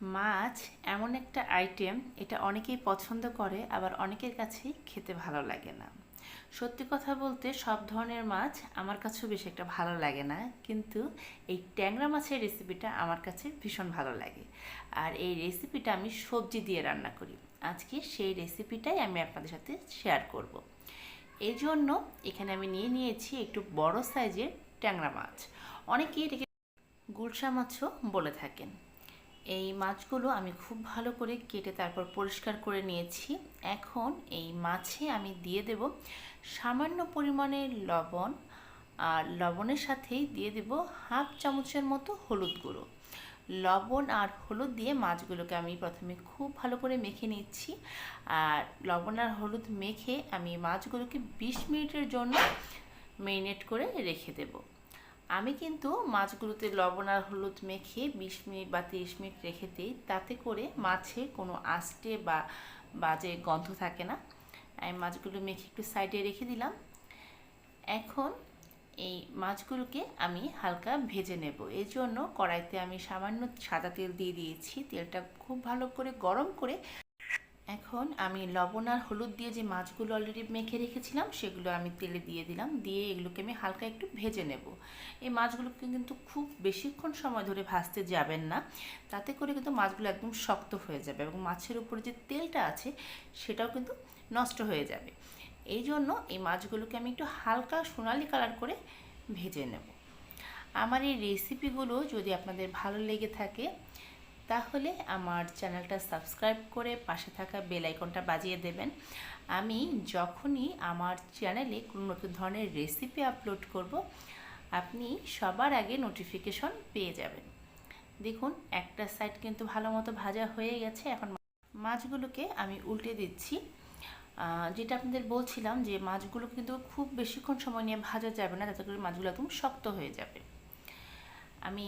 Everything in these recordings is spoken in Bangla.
মাছ এমন একটা আইটেম এটা অনেকেই পছন্দ করে, আবার অনেকের কাছেই খেতে ভালো লাগে না। সত্যি কথা বলতে সব ধরনের মাছ আমার কাছেও বেশি একটা ভালো লাগে না, কিন্তু এই ট্যাংরা মাছের রেসিপিটা আমার কাছে ভীষণ ভালো লাগে। আর এই রেসিপিটা আমি সবজি দিয়ে রান্না করি। আজকে সেই রেসিপিটাই আমি আপনাদের সাথে শেয়ার করব। এই জন্য এখানে আমি নিয়ে নিয়েছি একটু বড় সাইজের ট্যাংরা মাছ। অনেকেই এটাকে গুলশা মাছও বলে থাকেন। এই মাছগুলো আমি খুব ভালো করে কেটে তারপর পরিষ্কার করে নিয়েছি। এখন এই মাছে আমি দিয়ে দেব সামান্য পরিমাণে লবণ আর লবণের সাথেই দিয়ে দেব হাফ চামচের মতো হলুদ গুঁড়ো। লবণ আর হলুদ দিয়ে মাছগুলোকে আমি প্রথমে খুব ভালো করে মেখে নিচ্ছি। আর লবণ আর হলুদ মেখে আমি মাছগুলোকে বিশ মিনিটের জন্য মেরিনেট করে রেখে দেবো। আমি কিন্তু মাছগুলোতে লবণ আর হলুদ মেখে বিশ মিনিট বা তিরিশ মিনিট রেখে দিই। তাতে করে মাছে কোনো আষ্টে বা বাজে গন্ধ থাকে না। আমি মাছগুলো মেখে একটু সাইডে রেখে দিলাম। এখন এই মাছগুলোকে আমি হালকা ভেজে নেব। এই জন্য কড়াইতে আমি সামান্য সাদা তেল দিয়ে দিয়েছি। তেলটা খুব ভালো করে গরম করে এখন আমি লবণ আর হলুদ দিয়ে যে মাছগুলো অলরেডি মেখে রেখেছিলাম, সেগুলো আমি তেলে দিয়ে দিলাম। দিয়ে এগুলোকে আমি হালকা একটু ভেজে নেব। এই মাছগুলোকে কিন্তু খুব বেশিক্ষণ সময় ধরে ভাজতে যাবেন না। তাতে করে কিন্তু মাছগুলো একদম শক্ত হয়ে যাবে এবং মাছের উপরে যে তেলটা আছে, সেটাও কিন্তু নষ্ট হয়ে যাবে। এই জন্য এই মাছগুলোকে আমি একটু হালকা সোনালি কালার করে ভেজে নেব। আমার এই রেসিপিগুলো যদি আপনাদের ভালো লেগে থাকে তাহলে আমার চ্যানেলটা সাবস্ক্রাইব করে পাশে থাকা বেল আইকনটা বাজিয়ে দেবেন। আমি যখনই আমার চ্যানেলে কোনো নতুন ধরনের রেসিপি আপলোড করব, আপনি সবার আগে নোটিফিকেশন পেয়ে যাবেন। দেখুন, একটা সাইড কিন্তু ভালো মতো ভাজা হয়ে গেছে। এখন মাছগুলোকে আমি উল্টে দিচ্ছি। যেটা আপনাদের বলছিলাম যে মাছগুলো কিন্তু খুব বেশিক্ষণ সময় নিয়ে ভাজা যাবে না, যাতে করে মাছগুলো একদম শক্ত হয়ে যাবে। আমি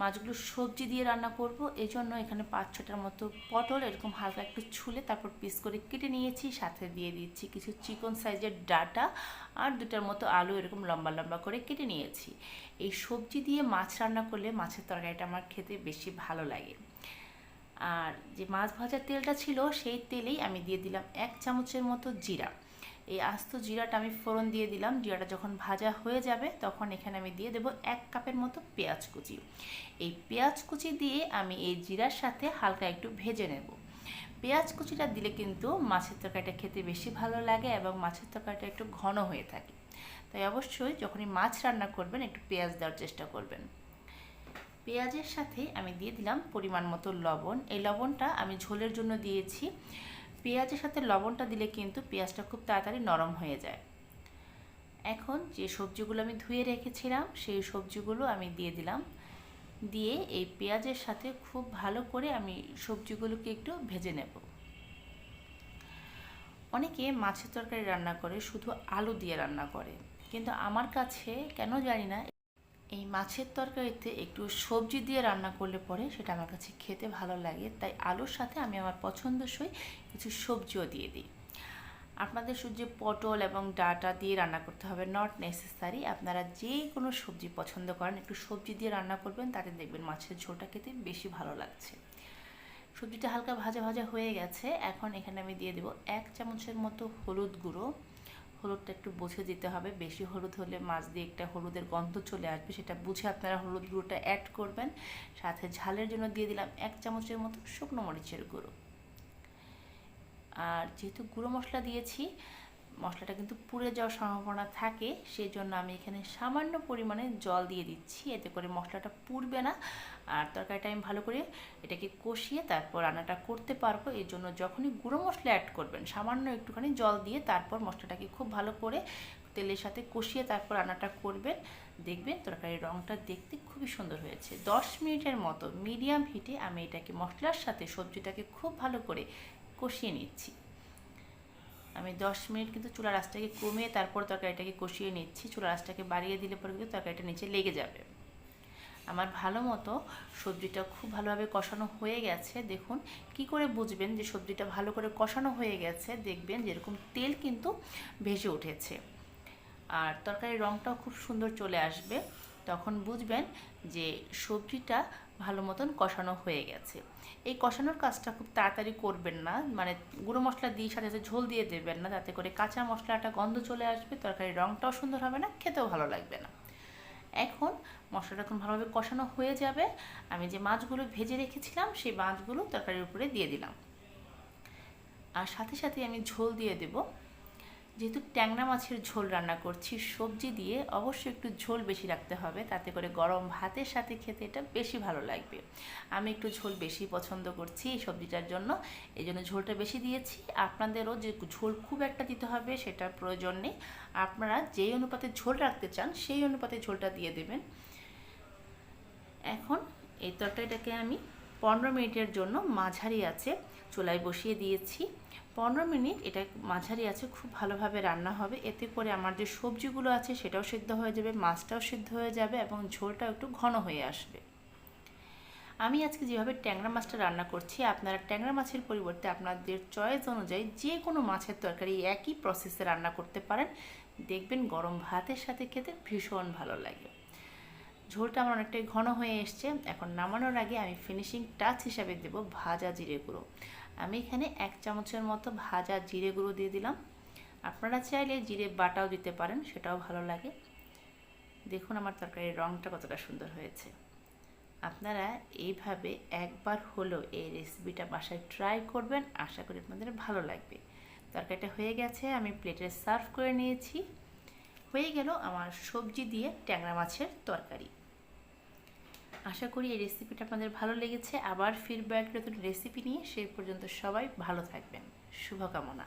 মাছগুলো সবজি দিয়ে রান্না করব। এই জন্য এখানে পাঁচ ছটার মতো পটল, এরকম হালকা একটু ছুলে তারপর পিস করে কেটে নিয়েছি। সাথে দিয়ে দিচ্ছি কিছু চিকন সাইজের ডাটা আর দুটার মতো আলু এরকম লম্বা লম্বা করে কেটে নিয়েছি। এই সবজি দিয়ে মাছ রান্না করলে মাছের তরকারিটা আমার খেতে বেশি ভালো লাগে। আর যে মাছ ভাজার তেলটা ছিল, সেই তেলেই আমি দিয়ে দিলাম এক চামচের মতো জিরা। এই আস্ত জিরাটা আমি ফোড়ন দিয়ে দিলাম। জিরাটা যখন ভাজা হয়ে যাবে, তখন এখানে আমি দিয়ে দেব এক কাপের মতো পেঁয়াজ কুচি। এই পেঁয়াজ কুচি দিয়ে আমি এই জিরার সাথে হালকা একটু ভেজে নেব। পেঁয়াজ কুচিটা দিলে কিন্তু মাছের তরকারিটা খেতে বেশি ভালো লাগে এবং মাছের তরকারিটা একটু ঘন হয়ে থাকে। তাই অবশ্যই যখনই মাছ রান্না করবেন, একটু পেঁয়াজ দেওয়ার চেষ্টা করবেন। পেঁয়াজের সাথে আমি দিয়ে দিলাম পরিমাণ মতো লবণ। এই লবণটা আমি ঝোলের জন্য দিয়েছি। পেঁয়াজের সাথে লবণটা দিলে কিন্তু পেঁয়াজটা খুব তাড়াতাড়ি নরম হয়ে যায়। এখন যে সবজিগুলো আমি ধুয়ে রেখেছিলাম, সেই সবজিগুলো আমি দিয়ে দিলাম। দিয়ে এই পেঁয়াজের সাথে খুব ভালো করে আমি সবজিগুলোকে একটু ভেজে নেব। অনেকে মাছের তরকারি রান্না করে, শুধু আলু দিয়ে রান্না করে। কিন্তু আমার কাছে, কেন জানি না এই মাছের তরকারিতে একটু সবজি দিয়ে রান্না করলে পরে সেটা আমার কাছে খেতে ভালো লাগে। তাই আলুর সাথে আমি আমার পছন্দসই কিছু সবজিও দিয়ে দিই। আপনাদের শুধু যে পটল এবং ডাটা দিয়ে রান্না করতে হবে নট নেসেসারি আপনারা যে কোনো সবজি পছন্দ করেন, একটু সবজি দিয়ে রান্না করবেন, তাতে দেখবেন মাছের ঝোলটা খেতে বেশি ভালো লাগছে। সবজিটা হালকা ভাজা ভাজা হয়ে গেছে। এখন এখানে আমি দিয়ে দেবো এক চামচের মতো হলুদ গুঁড়ো। হলুদটা একটু বুঝে দিতে হবে। বেশি হলুদ হলে মাছ দিয়ে একটা হলুদের গন্ধ চলে আসবে, সেটা বুঝে আপনারা হলুদ গুঁড়োটা অ্যাড করবেন। সাথে ঝালের জন্য দিয়ে দিলাম এক চামচের মতো শুকনো মরিচের গুঁড়ো। আর যেহেতু গুঁড়ো মশলা দিয়েছি মশলাটা কিন্তু পুড়ে যাওয়ার সম্ভাবনা থাকে সেই জন্য আমি এখানে সামান্য পরিমাণে জল দিয়ে দিচ্ছি। এতে করে মশলাটা পুড়বে না। আর তরকারিটা আমি ভালো করে এটাকে কষিয়ে তারপর রান্নাটা করতে পারব। এর জন্য যখনই গুঁড়ো মশলা অ্যাড করবেন, সামান্য একটুখানি জল দিয়ে তারপর মশলাটাকে খুব ভালো করে তেলের সাথে কষিয়ে তারপর রান্নাটা করবেন। দেখবেন তরকারির রঙটা দেখতে খুবই সুন্দর হয়েছে। দশ মিনিটের মতো মিডিয়াম হিটে আমি এটাকে মশলার সাথে সবজিটাকে খুব ভালো করে কষিয়ে নিচ্ছি। আমি দশ মিনিট কিন্তু চুলার আঁচটাকে কমিয়ে তারপর তরকারিটাকে কষিয়ে নিচ্ছি। চুলার আঁচটাকে বাড়িয়ে দিলে পরে কিন্তু তরকারিটা নিচে লেগে যাবে। আমার ভালো মতো সবজিটা খুব ভালোভাবে কষানো হয়ে গেছে। দেখুন কি করে বুঝবেন যে সবজিটা ভালো করে কষানো হয়ে গেছে? দেখবেন যেরকম তেল কিন্তু ভেসে উঠেছে। আর তরকারির রঙটাও খুব সুন্দর চলে আসবে। তখন বুঝবেন যে সবজিটা ভালো মতন কষানো হয়ে গেছে। এই কষানোর কাজটা খুব তাড়াতাড়ি করবেন না মানে গুঁড়ো মশলা দিয়ে সাথে সাথে ঝোল দিয়ে দেবেন না, তাতে করে কাঁচা মশলাটা গন্ধ চলে আসবে, তরকারির রঙটাও সুন্দর হবে না, খেতেও ভালো লাগবে না। এখন মশলাটা এখন ভালোভাবে কষানো হয়ে যাবে, আমি যে মাছগুলো ভেজে রেখেছিলাম সেই মাছগুলো তরকারির উপরে দিয়ে দিলাম। আর সাথে সাথে আমি ঝোল দিয়ে দেব। যেহেতু ট্যাংরা মাছের ঝোল রান্না করছি, সবজি দিয়ে অবশ্যই একটু ঝোল বেশি রাখতে হবে। তাতে করে গরম ভাতের সাথে খেতে এটা বেশি ভালো লাগবে। আমি একটু ঝোল বেশি পছন্দ করছি এই সবজিটার জন্য। এই জন্য ঝোলটা বেশি দিয়েছি। আপনাদেরও যে ঝোল খুব একটা দিতে হবে সেটার প্রয়োজন নেই। আপনারা যেই অনুপাতে ঝোল রাখতে চান, সেই অনুপাতে ঝোলটা দিয়ে দেবেন। এখন এই তরকারিটাকে আমি পনেরো মিনিটের জন্য মাঝারি আছে, চুলায় বসিয়ে দিয়েছি। পনেরো মিনিট এটা মাঝারি আছে, খুব ভালোভাবে রান্না হবে। এতে করে আমার যে সবজিগুলো আছে সেটাও সিদ্ধ হয়ে যাবে, মাছটাও সিদ্ধ হয়ে যাবে এবং ঝোলটাও একটু ঘন হয়ে আসবে। আমি আজকে যেভাবে ট্যাংরা মাছটা রান্না করছি, আপনারা ট্যাংরা মাছের পরিবর্তে আপনাদের চয়েস অনুযায়ী যে কোনো মাছের তরকারি একই প্রসেসে রান্না করতে পারেন। দেখবেন গরম ভাতের সাথে খেতে ভীষণ ভালো লাগে। ঝোলটা আমার অনেকটাই ঘন হয়ে এসছে। এখন নামানোর আগে আমি ফিনিশিং টাচ হিসাবে দেব ভাজা জিরে গুঁড়ো। আমি এখানে এক চামচের মতো ভাজা জিরে গুঁড়ো দিয়ে দিলাম। আপনারা চাইলে জিরে বাটাও দিতে পারেন, সেটাও ভালো লাগে। দেখুন আমার তরকারির রঙটা কতটা সুন্দর হয়েছে। আপনারা এইভাবে একবার হলো এই রেসিপিটা বাসায় ট্রাই করবেন, আশা করি আপনাদের ভালো লাগবে। তরকারিটা হয়ে গেছে, আমি প্লেটে সার্ভ করে নিয়েছি। হয়ে গেল আমার সবজি দিয়ে ট্যাংরা মাছের তরকারি। আশা করি এই রেসিপিটা আপনাদের ভালো লেগেছে। আবার ফিডব্যাক নতুন রেসিপি নিয়ে সেই পর্যন্ত সবাই ভালো থাকবেন। শুভকামনা।